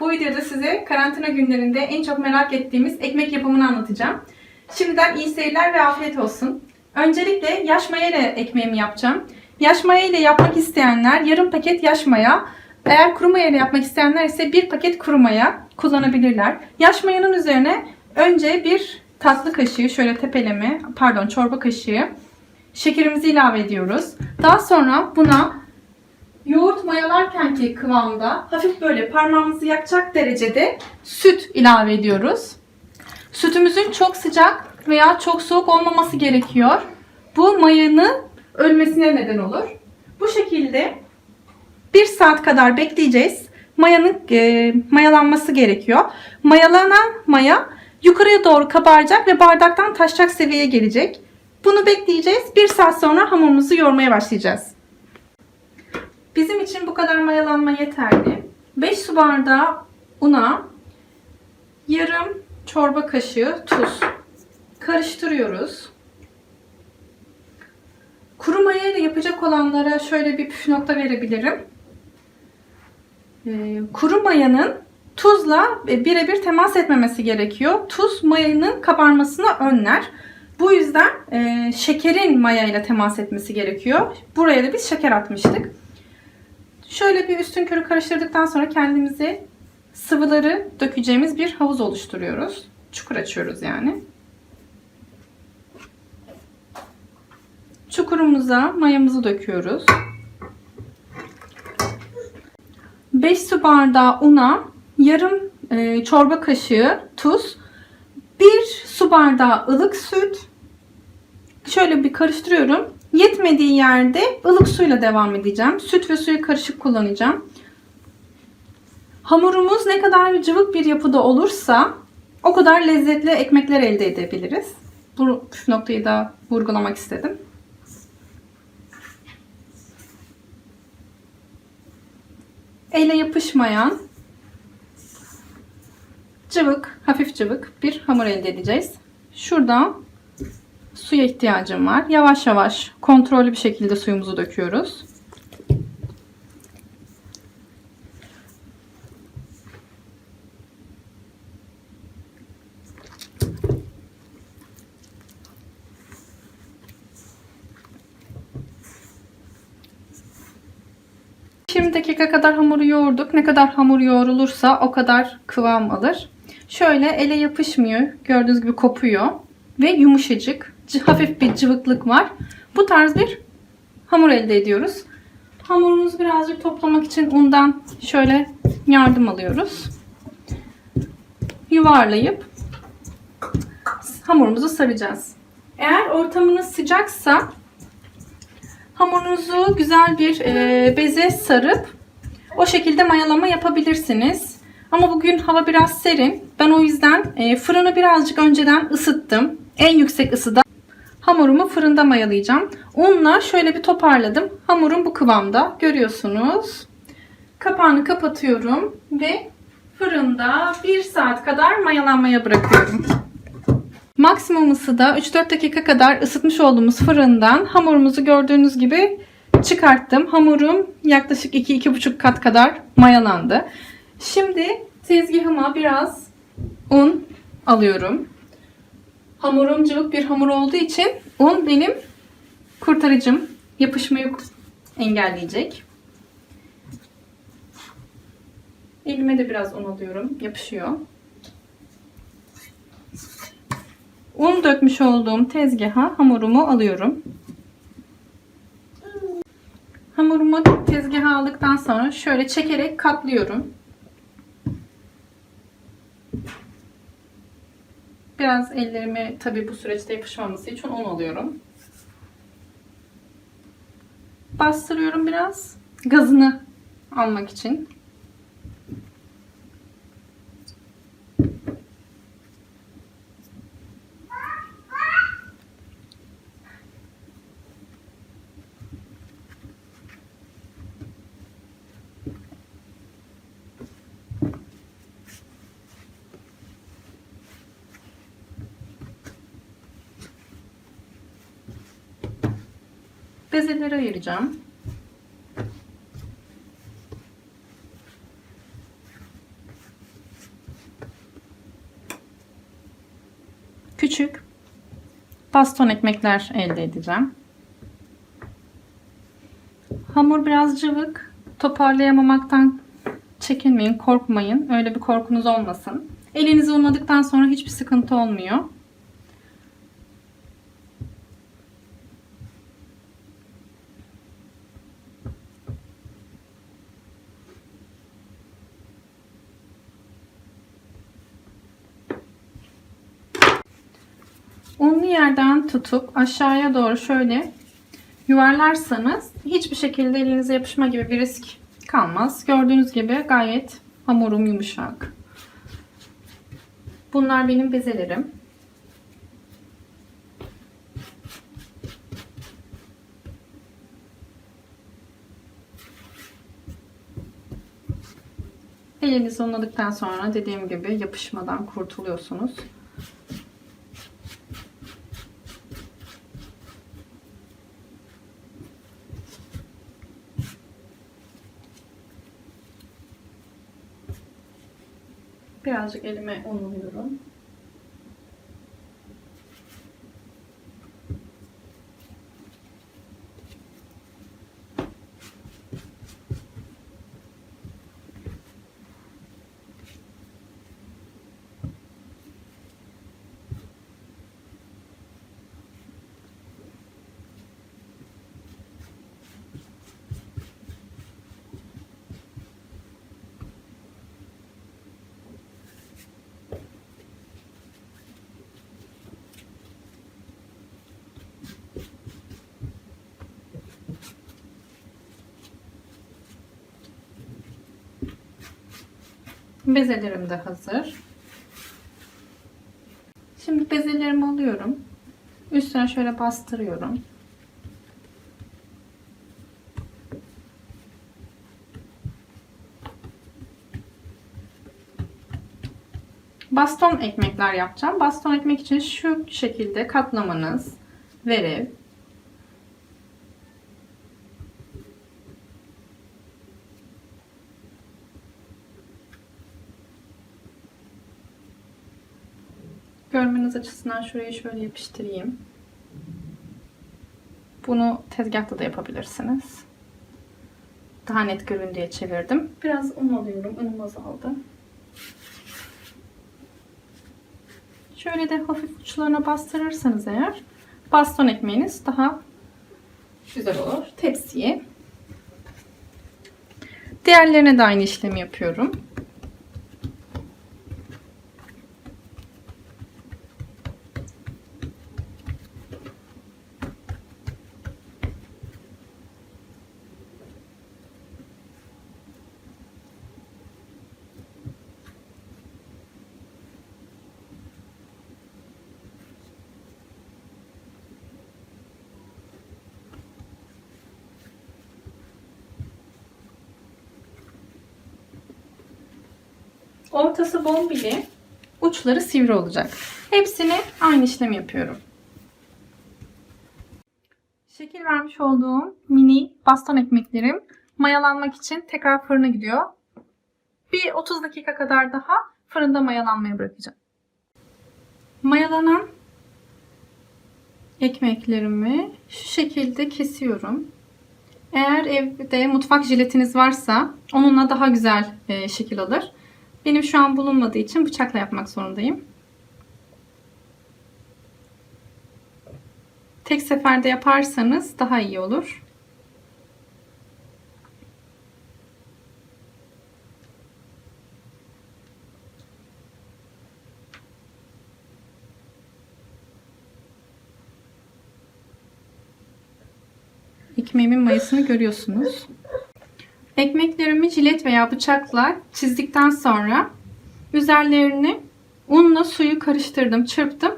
Bu videoda size karantina günlerinde en çok merak ettiğimiz ekmek yapımını anlatacağım. Şimdiden iyi seyirler ve afiyet olsun. Öncelikle yaş maya ile ekmeğimi yapacağım. Yaş maya ile yapmak isteyenler yarım paket yaş maya, eğer kuru maya ile yapmak isteyenler ise bir paket kuru maya kullanabilirler. Yaş mayanın üzerine önce bir tatlı kaşığı, şöyle tepeleme, pardon çorba kaşığı şekerimizi ilave ediyoruz. Daha sonra buna yoğurt mayalarken ki kıvamda hafif böyle parmağımızı yakacak derecede süt ilave ediyoruz. Sütümüzün çok sıcak veya çok soğuk olmaması gerekiyor. Bu mayanın ölmesine neden olur. Bu şekilde bir saat kadar bekleyeceğiz. Mayanın e, mayalanması gerekiyor. Mayalanan maya yukarıya doğru kabaracak ve bardaktan taşacak seviyeye gelecek. Bunu bekleyeceğiz. Bir saat sonra hamurumuzu yoğurmaya başlayacağız. Bizim için bu kadar mayalanma yeterli. 5 su bardağı una, yarım çorba kaşığı tuz karıştırıyoruz. Kuru maya ile yapacak olanlara şöyle bir püf nokta verebilirim. Ee, kuru mayanın tuzla birebir temas etmemesi gerekiyor. Tuz mayanın kabarmasını önler. Bu yüzden e, şekerin maya ile temas etmesi gerekiyor. Buraya da biz şeker atmıştık. Şöyle bir üstün körü karıştırdıktan sonra kendimize sıvıları dökeceğimiz bir havuz oluşturuyoruz. Çukur açıyoruz yani. Çukurumuza mayamızı döküyoruz. 5 su bardağı una, yarım e, çorba kaşığı tuz, 1 su bardağı ılık süt. Şöyle bir karıştırıyorum. Yetmediği yerde ılık suyla devam edeceğim. Süt ve suyu karışık kullanacağım. Hamurumuz ne kadar cıvık bir yapıda olursa o kadar lezzetli ekmekler elde edebiliriz. Bu püf noktayı da vurgulamak istedim. Elle yapışmayan cıvık, hafif cıvık bir hamur elde edeceğiz. Şuradan suya ihtiyacım var. Yavaş yavaş kontrollü bir şekilde suyumuzu döküyoruz. Dakika kadar hamuru yoğurduk. Ne kadar hamur yoğrulursa o kadar kıvam alır. Şöyle ele yapışmıyor. Gördüğünüz gibi kopuyor. Ve yumuşacık. Hafif bir cıvıklık var. Bu tarz bir hamur elde ediyoruz. Hamurumuzu birazcık toplamak için undan şöyle yardım alıyoruz. Yuvarlayıp hamurumuzu saracağız. Eğer ortamınız sıcaksa hamurunuzu güzel bir e, beze sarıp o şekilde mayalama yapabilirsiniz. Ama bugün hava biraz serin. Ben o yüzden e, fırını birazcık önceden ısıttım. En yüksek ısıda hamurumu fırında mayalayacağım. Unla şöyle bir toparladım. Hamurum bu kıvamda. Görüyorsunuz. Kapağını kapatıyorum ve fırında 1 saat kadar mayalanmaya bırakıyorum. Maksimum ısıda 3-4 dakika kadar ısıtmış olduğumuz fırından hamurumuzu gördüğünüz gibi çıkarttım. Hamurum yaklaşık 2-2,5 kat kadar mayalandı. Şimdi tezgahıma biraz un alıyorum. Hamurum cıvık bir hamur olduğu için un benim kurtarıcım. Yapışmayı engelleyecek. Elime de biraz un alıyorum. Yapışıyor. Un dökmüş olduğum tezgaha hamurumu alıyorum. Hamurumu tezgaha aldıktan sonra şöyle çekerek katlıyorum. Biraz ellerime tabi bu süreçte yapışmaması için un alıyorum. Bastırıyorum biraz. Gazını almak için. bezeleri ayıracağım. Küçük baston ekmekler elde edeceğim. Hamur biraz cıvık. Toparlayamamaktan çekinmeyin, korkmayın. Öyle bir korkunuz olmasın. Elinizi unladıktan sonra hiçbir sıkıntı olmuyor. Yerden tutup aşağıya doğru şöyle yuvarlarsanız hiçbir şekilde elinize yapışma gibi bir risk kalmaz. Gördüğünüz gibi gayet hamurum yumuşak. Bunlar benim bezelerim. Elinizi unladıktan sonra dediğim gibi yapışmadan kurtuluyorsunuz. Birazcık elime unluyorum. Bezelerim de hazır. Şimdi bezelerimi alıyorum. Üstüne şöyle bastırıyorum. Baston ekmekler yapacağım. Baston ekmek için şu şekilde katlamanız verev. Görmeniz açısından şuraya şöyle yapıştırayım. Bunu tezgahta da yapabilirsiniz. Daha net görün diye çevirdim. Biraz un alıyorum. Unum azaldı. Şöyle de hafif uçlarına bastırırsanız eğer baston ekmeğiniz daha güzel olur. Tepsiye. Diğerlerine de aynı işlemi yapıyorum. Ortası bombili, uçları sivri olacak. Hepsini aynı işlemi yapıyorum. Şekil vermiş olduğum mini baston ekmeklerim mayalanmak için tekrar fırına gidiyor. Bir 30 dakika kadar daha fırında mayalanmaya bırakacağım. Mayalanan ekmeklerimi şu şekilde kesiyorum. Eğer evde mutfak jiletiniz varsa onunla daha güzel e, şekil alır. Benim şu an bulunmadığı için bıçakla yapmak zorundayım. Tek seferde yaparsanız daha iyi olur. Ekmeğimin mayasını görüyorsunuz. Ekmeklerimi jilet veya bıçakla çizdikten sonra üzerlerini unla suyu karıştırdım, çırptım.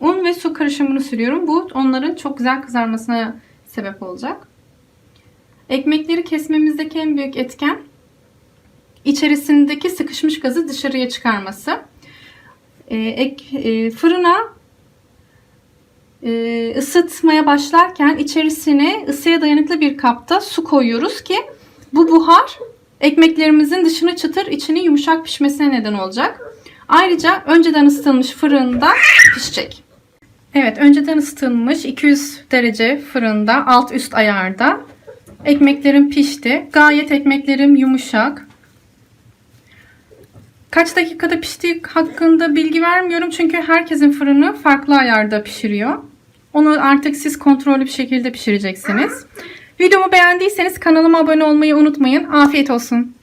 Un ve su karışımını sürüyorum. Bu onların çok güzel kızarmasına sebep olacak. Ekmekleri kesmemizdeki en büyük etken içerisindeki sıkışmış gazı dışarıya çıkarması. Ee, ek, e, fırına e, ısıtmaya başlarken içerisine ısıya dayanıklı bir kapta su koyuyoruz ki bu buhar ekmeklerimizin dışını çıtır, içini yumuşak pişmesine neden olacak. Ayrıca önceden ısıtılmış fırında pişecek. Evet, önceden ısıtılmış 200 derece fırında, alt üst ayarda. Ekmeklerim pişti. Gayet ekmeklerim yumuşak. Kaç dakikada piştiği hakkında bilgi vermiyorum çünkü herkesin fırını farklı ayarda pişiriyor. Onu artık siz kontrollü bir şekilde pişireceksiniz. Videomu beğendiyseniz kanalıma abone olmayı unutmayın. Afiyet olsun.